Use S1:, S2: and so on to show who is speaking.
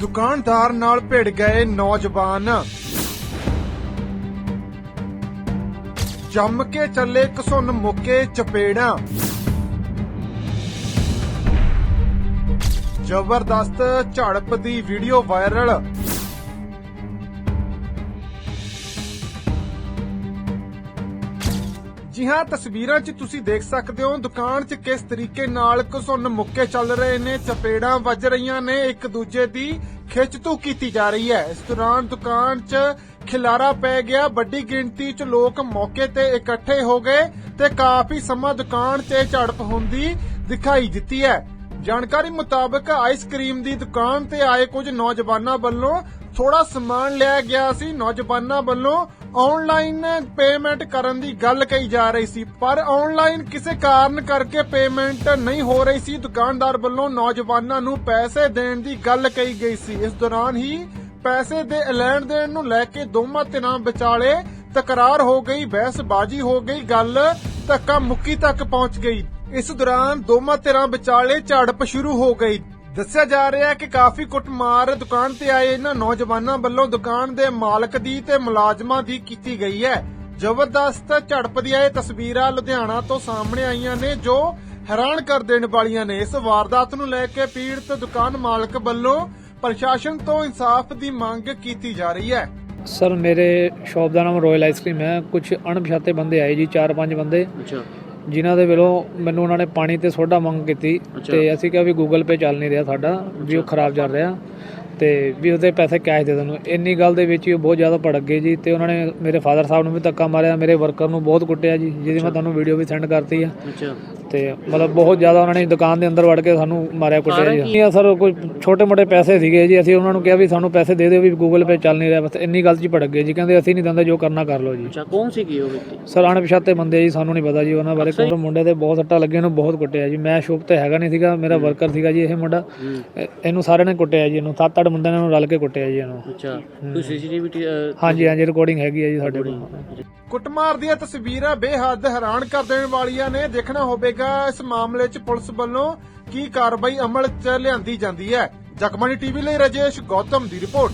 S1: ਦੁਕਾਨਦਾਰ ਨਾਲ ਭਿੜ ਗਏ ਨੌਜਵਾਨ। ਜੰਮ ਕੇ ਚੱਲੇ ਘਸੁੰਨ ਮੁੱਕੇ ਚਪੇੜਾਂ। ਜ਼ਬਰਦਸਤ ਝੜਪ ਦੀ ਵੀਡੀਓ ਵਾਇਰਲ। ਜੀ ਹਾਂ, ਤਸਵੀਰਾਂ 'ਚ ਤੁਸੀਂ ਦੇਖ ਸਕਦੇ ਹੋ ਦੁਕਾਨ 'ਚ ਕਿਸ ਤਰੀਕੇ ਨਾਲ ਘਸੁੰਨ ਮੁੱਕੇ ਚੱਲ ਰਹੇ ਨੇ, ਚਪੇੜਾਂ ਵੱਜ ਰਹੀਆਂ ਨੇ, ਇੱਕ ਦੂਜੇ ਦੀ ਖਿੱਚ ਤੂ ਕੀਤੀ ਜਾ ਰਹੀ ਹੈ। ਇਸ ਦੌਰਾਨ ਦੁਕਾਨ 'ਚ ਖਿਲਾਰਾ ਪੈ ਗਿਆ, ਵੱਡੀ ਗਿਣਤੀ 'ਚ ਲੋਕ ਮੌਕੇ ਤੇ ਇਕੱਠੇ ਹੋ ਗਏ ਤੇ ਕਾਫੀ ਸਮਾਂ ਦੁਕਾਨ 'ਤੇ ਝੜਪ ਹੁੰਦੀ ਦਿਖਾਈ ਦਿੱਤੀ ਹੈ। ਜਾਣਕਾਰੀ ਮੁਤਾਬਕ ਆਈਸਕ੍ਰੀਮ ਦੀ ਦੁਕਾਨ ਤੇ ਆਏ ਕੁਝ ਨੌਜਵਾਨਾਂ ਵੱਲੋਂ ਥੋੜਾ ਸਮਾਨ ਲਿਆ ਗਿਆ ਸੀ। ਨੌਜਵਾਨਾਂ ਵੱਲੋਂ ਆਨਲਾਈਨ ਪੇਮੈਂਟ ਕਰਨ ਦੀ ਗੱਲ ਕਹੀ ਜਾ ਰਹੀ ਸੀ, ਪਰ ਆਨਲਾਈਨ ਕਿਸੇ ਕਾਰਨ ਕਰਕੇ ਪੇਮੈਂਟ ਨਹੀਂ ਹੋ ਰਹੀ ਸੀ। ਦੁਕਾਨਦਾਰ ਵੱਲੋਂ ਨੌਜਵਾਨਾਂ ਨੂੰ ਪੈਸੇ ਦੇਣ ਦੀ ਗੱਲ ਕਹੀ ਗਈ ਸੀ। ਇਸ ਦੌਰਾਨ ਹੀ ਪੈਸੇ ਦੇ ਲੈਣ ਦੇਣ ਨੂੰ ਲੈ ਕੇ ਦੋਵਾਂ ਧਿਰਾਂ ਵਿਚਾਲੇ ਤਕਰਾਰ ਹੋ ਗਈ, ਬਹਿਸਬਾਜ਼ੀ ਹੋ ਗਈ, ਗੱਲ ਧੱਕਾ ਮੁੱਕੀ ਤੱਕ ਪਹੁੰਚ ਗਈ। ਇਸ ਦੌਰਾਨ ਦੋਵਾਂ ਧਿਰਾਂ ਵਿਚਾਲੇ ਝੜਪ ਸ਼ੁਰੂ ਹੋ ਗਈ। ਦੱਸਿਆ ਜਾ ਰਿਹਾ ਹੈ ਕਿ ਕਾਫੀ ਕੁੱਟਮਾਰ ਦੁਕਾਨ ਤੇ ਆਏ ਇਹਨਾਂ ਨੌਜਵਾਨਾਂ ਵੱਲੋਂ ਦੁਕਾਨ ਦੇ ਮਾਲਕ ਦੀ ਤੇ ਮੁਲਾਜ਼ਮਾਂ ਦੀ ਕੀਤੀ ਗਈ ਹੈ। ਜ਼ਬਰਦਸਤ ਝੜਪ ਦੀਆਂ ਇਹ ਤਸਵੀਰਾਂ ਲੁਧਿਆਣਾ ਤੋਂ ਸਾਹਮਣੇ ਆਈਆਂ ਨੇ ਜੋ ਹੈਰਾਨ ਕਰ ਦੇਣ ਵਾਲੀਆਂ ਨੇ। ਇਸ ਵਾਰਦਾਤ ਨੂੰ ਲੈ ਕੇ ਪੀੜਤ ਦੁਕਾਨ ਮਾਲਕ ਵੱਲੋਂ ਪ੍ਰਸ਼ਾਸਨ ਤੋਂ ਇਨਸਾਫ ਦੀ ਮੰਗ ਕੀਤੀ ਜਾ ਰਹੀ ਹੈ।
S2: ਸਰ ਮੇਰੇ ਸ਼ਾਪ ਦਾ ਨਾਮ ਰਾਇਲ ਆਈਸਕ੍ਰੀਮ ਹੈ। ਕੁਝ ਅਣਪਛਾਤੇ ਬੰਦੇ ਆਏ ਜੀ 4-5 ਬੰਦੇ।
S3: ਅੱਛਾ।
S2: ਜਿਨ੍ਹਾਂ ਦੇ ਵੱਲੋਂ ਮੈਨੂੰ ਉਹਨਾਂ ਨੇ ਪਾਣੀ ਤੇ ਸੋਡਾ ਮੰਗ ਕੀਤੀ। ਤੇ ਅਸੀਂ ਕਿਹਾ ਵੀ ਗੂਗਲ ਪੇ ਚੱਲ ਨਹੀਂ ਰਿਹਾ ਸਾਡਾ ਵੀ ਉਹ ਖਰਾਬ ਚੱਲ ਰਿਹਾ ਤੇ ਵੀ ਉਹਦੇ ਪੈਸੇ ਕੈਸ਼ ਦੇ ਦੇਣ। ਇੰਨੀ ਗੱਲ ਦੇ ਵਿੱਚ ਹੀ ਉਹ ਬਹੁਤ ਜ਼ਿਆਦਾ ਭੜਕ ਗਏ ਜੀ ਤੇ ਉਹਨਾਂ ਨੇ ਮੇਰੇ ਫਾਦਰ ਸਾਹਿਬ ਨੂੰ ਵੀ ਧੱਕਾ ਮਾਰਿਆ ਮੇਰੇ ਵਰਕਰ ਨੂੰ ਬਹੁਤ ਕੁੱਟਿਆ ਜੀ ਜਿਹਦੀ ਮੈਂ ਤੁਹਾਨੂੰ ਵੀਡੀਓ ਵੀ ਸੈਂਡ ਕਰਤੀ ਆ।
S3: ਅੱਛਾ।
S2: ਤੇ ਮਤਲਬ ਬਹੁਤ ਜ਼ਿਆਦਾ ਉਹਨਾਂ ਨੇ ਦੁਕਾਨ ਦੇ ਅੰਦਰ ਵੜ ਕੇ ਸਾਨੂੰ ਮਾਰਿਆ ਕੁੱਟਿਆ ਜੀ। ਇਹ ਸਰ ਕੋਈ ਛੋਟੇ ਮੋਟੇ ਪੈਸੇ ਸੀਗੇ ਜੀ। ਅਸੀਂ ਉਹਨਾਂ ਨੂੰ ਕਿਹਾ ਵੀ ਸਾਨੂੰ ਪੈਸੇ ਦੇ ਦਿਓ ਵੀ ਗੂਗਲ ਪੇ ਚੱਲ ਨਹੀਂ ਰਿਹਾ ਬਸ ਇੰਨੀ ਗੱਲ 'ਚ ਹੀ ਭੜਕ ਗਏ ਜੀ। ਕਹਿੰਦੇ ਅਸੀਂ ਨਹੀਂ ਦਿੰਦੇ ਜੋ ਕਰਨਾ ਕਰ ਲਓ ਜੀ।
S3: ਅੱਛਾ ਕੌਣ ਸੀ ਕੀ ਉਹ ਵਿਅਕਤੀ?
S2: ਸਰ ਅਣਪਛਾਤੇ ਬੰਦੇ ਜੀ ਸਾਨੂੰ ਨਹੀਂ ਪਤਾ ਜੀ ਉਹਨਾਂ ਬਾਰੇ। ਕੋਈ ਮੁੰਡੇ ਤੇ ਬਹੁਤ ਸੱਟਾਂ ਲੱਗੀਆਂ ਨੂੰ ਬਹੁਤ ਕੁੱਟਿਆ ਜੀ। ਮੈਂ ਸ਼ੋਪ ਤੇ ਹੈਗਾ ਨਹੀਂ ਸੀਗਾ ਮੇਰਾ ਵਰਕਰ ਸੀਗਾ ਜੀ ਇਹ ਮੁੰਡਾ। ਇਹਨੂੰ ਸਾਰਿਆਂ ਨੇ ਕੁੱਟਿਆ ਜੀ ਇਹਨੂੰ ਸੱਤ ਅੱਠ ਮੁੰਡਿਆਂ ਨੇ ਇਹਨੂੰ ਰਲ ਕੇ ਕੁੱਟਿਆ ਜੀ ਇਹਨੂੰ।
S3: ਅੱਛਾ ਕੋਈ ਸੀਸੀਟੀਵੀ
S2: ਹਾਂਜੀ ਹਾਂਜੀ ਰਿਕਾਰਡਿੰਗ ਹੈਗੀ ਹੈ ਜੀ ਸਾਡੇ ਕੋਲ।
S1: ਕੁੱਟਮਾਰ ਦੀਆਂ ਤਸਵੀਰਾਂ ਬੇਹੱਦ ਹੈਰਾਨ ਕਰ ਦੇਣ ਵਾਲੀਆਂ ਨੇ। ਦੇਖਣਾ ਹੋਵੇਗਾ ਇਸ ਮਾਮਲੇ 'ਚ ਪੁਲਿਸ ਵੱਲੋਂ ਕੀ ਕਾਰਵਾਈ ਅਮਲ 'ਚ ਲਿਆਂਦੀ ਜਾਂਦੀ ਹੈ। ਜਗਮਣੀ ਟੀਵੀ ਲਈ ਰਜੇਸ਼ ਗੌਤਮ ਦੀ ਰਿਪੋਰਟ।